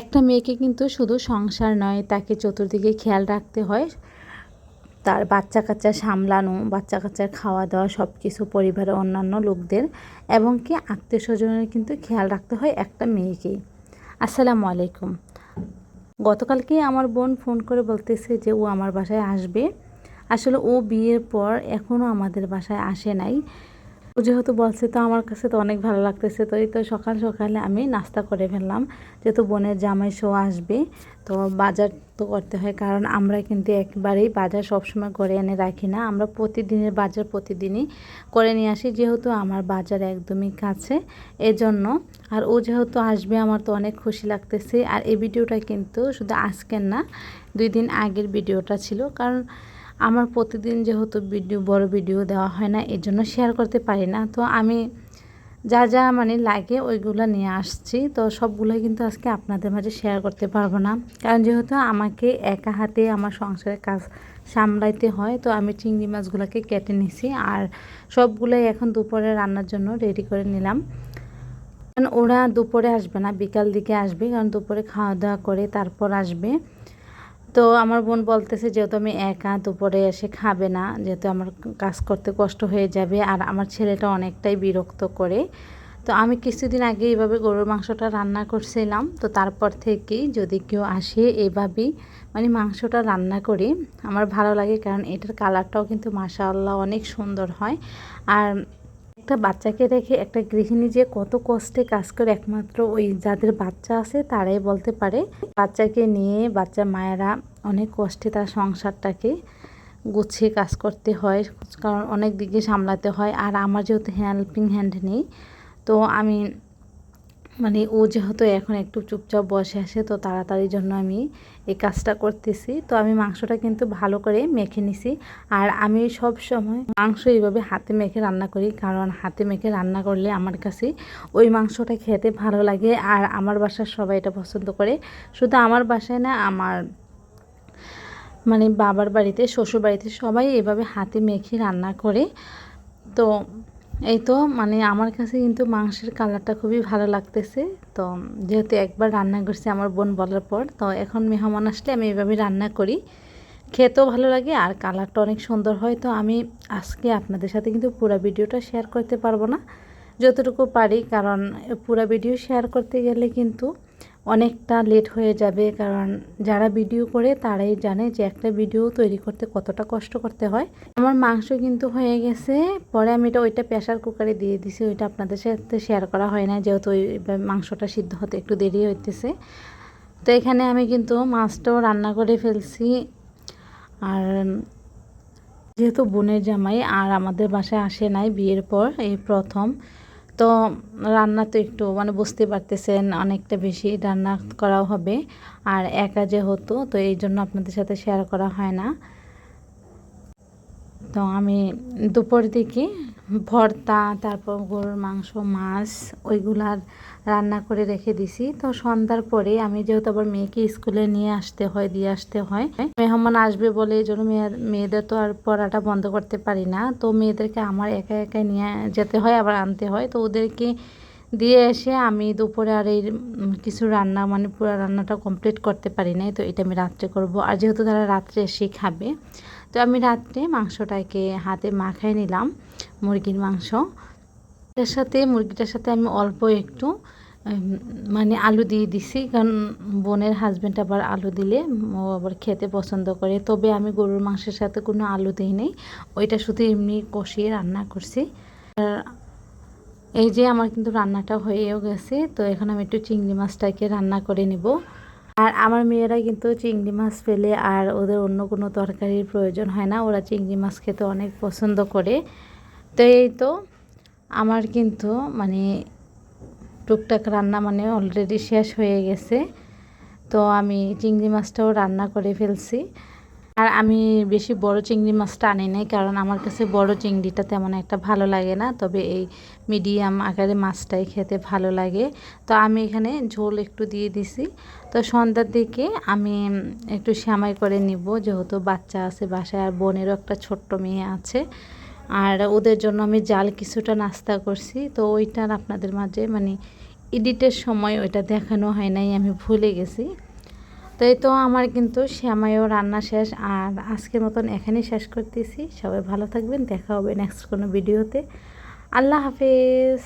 একটা মেয়েকে কিন্তু শুধু সংসার নয়, তাকে চতুর্দিকে খেয়াল রাখতে হয়। তার বাচ্চা কাচ্চা সামলানো বাচ্চা কাচ্চার খাওয়া দাওয়া সব কিছু পরিবারের অন্যান্য লোকদের এবং কি আত্মীয় স্বজনের কিন্তু খেয়াল রাখতে হয় একটা মেয়েকেই আসসালামু আলাইকুম। গতকালকে আমার বোন ফোন করে বলতেছে যে, ও আমার বাসায় আসবে। আসলে ও বিয়ের পর এখনও আমাদের বাসায় আসে নাই। ও যেহেতু বলছে, তো আমার কাছে তো অনেক ভালো লাগতেছে। তো এই তো সকাল সকালে আমি নাস্তা করে ফেললাম। যেহেতু বোনের জামাই শো আসবে, তো বাজার তো করতে হয়। কারণ আমরা কিন্তু একবারেই বাজার সবসময় করে এনে রাখি না। আমরা প্রতিদিনের বাজার প্রতিদিনই করে নিয়ে আসি, যেহেতু আমার বাজার একদমই কাছে। এজন্য আর ও যেহেতু আসবে, আমার তো অনেক খুশি লাগতেছে। আর এই ভিডিওটা কিন্তু শুধু আজকের না, দুই দিন আগের ভিডিওটা ছিল। কারণ আমার প্রতিদিন যেহেতু ভিডিও, বড় ভিডিও দেওয়া হয় না এর জন্য শেয়ার করতে পারি না। তো আমি যা যা মানে লাগে ওইগুলো নিয়ে আসছি। তো সবগুলোই কিন্তু আজকে আপনাদের মাঝে শেয়ার করতে পারব না। কারণ যেহেতু আমাকে একা হাতে আমার সংসারের কাজ সামলাইতে হয়, তো আমি চিংড়ি মাছগুলোকে কেটে নিছি আর সবগুলোই এখন দুপুরে রান্নার জন্য রেডি করে নিলাম। কারণ ওরা দুপুরে আসবে না, বিকাল দিকে আসবে, কারণ দুপুরে খাওয়া দাওয়া করে তারপর আসবে। তো আমার বোন বলতেছে, যেহেতু আমি একা, দুপুরে এসে খাবে না, যেহেতু আমার কাজ করতে কষ্ট হয়ে যাবে আর আমার ছেলেটা অনেকটাই বিরক্ত করে। তো আমি কিছুদিন আগে এইভাবে গরুর মাংসটা রান্না করছিলাম। তো তারপর থেকেই যদি কেউ আসে এভাবেই মানে মাংসটা রান্না করি, আমার ভালো লাগে। কারণ এটার কালারটাও কিন্তু মাশাআল্লাহ অনেক সুন্দর হয়। আর একটা বাচ্চাকে রেখে একটা গৃহিণী যে কত কষ্টে কাজ করে, একমাত্র ওই যাদের বাচ্চা আছে তারাই বলতে পারে। বাচ্চাকে নিয়ে বাচ্চা মায়েরা অনেক কষ্টে তার সংসারটাকে গুছিয়ে কাজ করতে হয়, কারণ অনেক দিকে সামলাতে হয়। আর আমার যেহেতু হেল্পিং হ্যান্ড নেই, তো আমি মানে ও যেহেতু এখন একটু চুপচাপ বসে আসে তো তাড়াতাড়ির জন্য আমি এই কাজটা করতেছি। তো আমি মাংসটা কিন্তু ভালো করে মেখে নিছি। আর আমি সব সময় মাংস এইভাবে হাতে মেখে রান্না করি, কারণ হাতে মেখে রান্না করলে আমার কাছে ওই মাংসটা খেতে ভালো লাগে আর আমার বাসার সবাই এটা পছন্দ করে। শুধু আমার বাসায় না, আমার মানে বাবার বাড়িতে শ্বশুর বাড়িতে সবাই এভাবে হাতে মেখে রান্না করে। তো এই তো মানে আমার কাছে কিন্তু মাংসের কালারটা খুবই ভালো লাগতেছে। তো যেহেতু একবার রান্না করছি আমার বোন বলার পর, তো এখন মেহমান আসলে আমি এভাবে রান্না করি। খেতেও ভালো লাগে আর কালারটা অনেক সুন্দর হয়, তো আমি আজকে আপনাদের সাথে কিন্তু পুরো ভিডিওটা শেয়ার করতে পারব না। যতটুকু পারি, কারণ পুরো ভিডিও শেয়ার করতে গেলে কিন্তু অনেকটা লেট হয়ে যাবে, কারণ যারা ভিডিও করে তারাই জানে যে একটা ভিডিও তৈরি করতে কতটা কষ্ট করতে হয়। আমার মাংস কিন্তু হয়ে গেছে, পরে আমি এটা ওইটা প্রেশার কুকারে দিয়ে দিছি, ওইটা আপনাদের সাথে শেয়ার করা হয় না যেহেতু ওই মাংসটা সিদ্ধ হতে একটু দেরি হইতেছে। তো এখানে আমি কিন্তু মাছটাও রান্না করে ফেলছি, আর যেহেতু বোনের জামাই আর আমাদের বাসায় আসে নাই বিয়ের পর, এই প্রথম তো রান্না তো একটু মানে বুঝতে পারতেছেন, অনেকটা বেশি রান্না করাও হবে। আর একা যেহেতু, তো এই জন্য আপনাদের সাথে শেয়ার করা হয় না। তো আমি দুপুর দিকে ভর্তা, তারপর গরুর মাংস, মাছ ওইগুলার রান্না করে রেখে দিছি। তো সন্ধ্যার পরে আমি যেহেতু আবার মেয়েকে স্কুলে নিয়ে আসতে হয়, দিয়ে আসতে হয়, মেহমান আসবে বলে এই জন্য মেয়েদের তো আর পড়াটা বন্ধ করতে পারি না। তো মেয়েদেরকে আমার একা একা নিয়ে যেতে হয়, আবার আনতে হয়। তো ওদেরকে দিয়ে এসে আমি দুপুরে আর এই কিছু রান্না মানে পুরো রান্নাটা কমপ্লিট করতে পারি নাই, তো এটা আমি রাত্রে করব। আর যেহেতু তারা রাত্রে এসে খাবে, তো আমি রাত্রে মাংসটাকে হাতে মাখায় নিলাম, মুরগির মাংস। এটার সাথে, মুরগিটার সাথে আমি অল্প একটু মানে আলু দিয়ে দিছি, কারণ বোনের হাজব্যান্ড আবার আলু দিলে ও আবার খেতে পছন্দ করে। তবে আমি গরুর মাংসের সাথে কোনো আলু দিই নেই ওইটা শুধু এমনি কষিয়ে রান্না করছি। এই যে আমার কিন্তু রান্নাটা হয়েও গেছে, তো এখন আমি একটু চিংড়ি মাছটাকে রান্না করে নিব। আর আমার মেয়েরা কিন্তু চিংড়ি মাছ পেলে আর ওদের অন্য কোনো তরকারির প্রয়োজন হয় না, ওরা চিংড়ি মাছ খেতে অনেক পছন্দ করে। তো এই তো আমার কিন্তু মানে টুকটাক রান্না মানে অলরেডি শেষ হয়ে গেছে, তো আমি চিংড়ি মাছটাও রান্না করে ফেলছি। আর আমি বেশি বড় চিংড়ি মাছটা আনি নাই, কারণ আমার কাছে বড় চিংড়িটা তেমন একটা ভালো লাগে না। তবে এই মিডিয়াম আকারে মাছটাই খেতে ভালো লাগে। তো আমি এখানে ঝোল একটু দিয়ে দিছি। তো সন্ধ্যার দিকে আমি একটু শ্যামাই করে নিব, যেহেতু বাচ্চা আছে বাসায় আর বোনেরও একটা ছোট্ট মেয়ে আছে। আর ওদের জন্য আমি জাল কিছুটা নাস্তা করছি। তো ওইটার আপনাদের মাঝে মানে এডিটের সময় ওইটা দেখানো হয় নাই, আমি ভুলে গেছি। তো এই তো আমার কিন্তু শ্যামায়ও রান্না শেষ, আর আজকের মতন এখানেই শেষ করতেছি। সবাই ভালো থাকবেন, দেখা হবে নেক্সট কোনো ভিডিওতে আল্লাহ হাফেজ।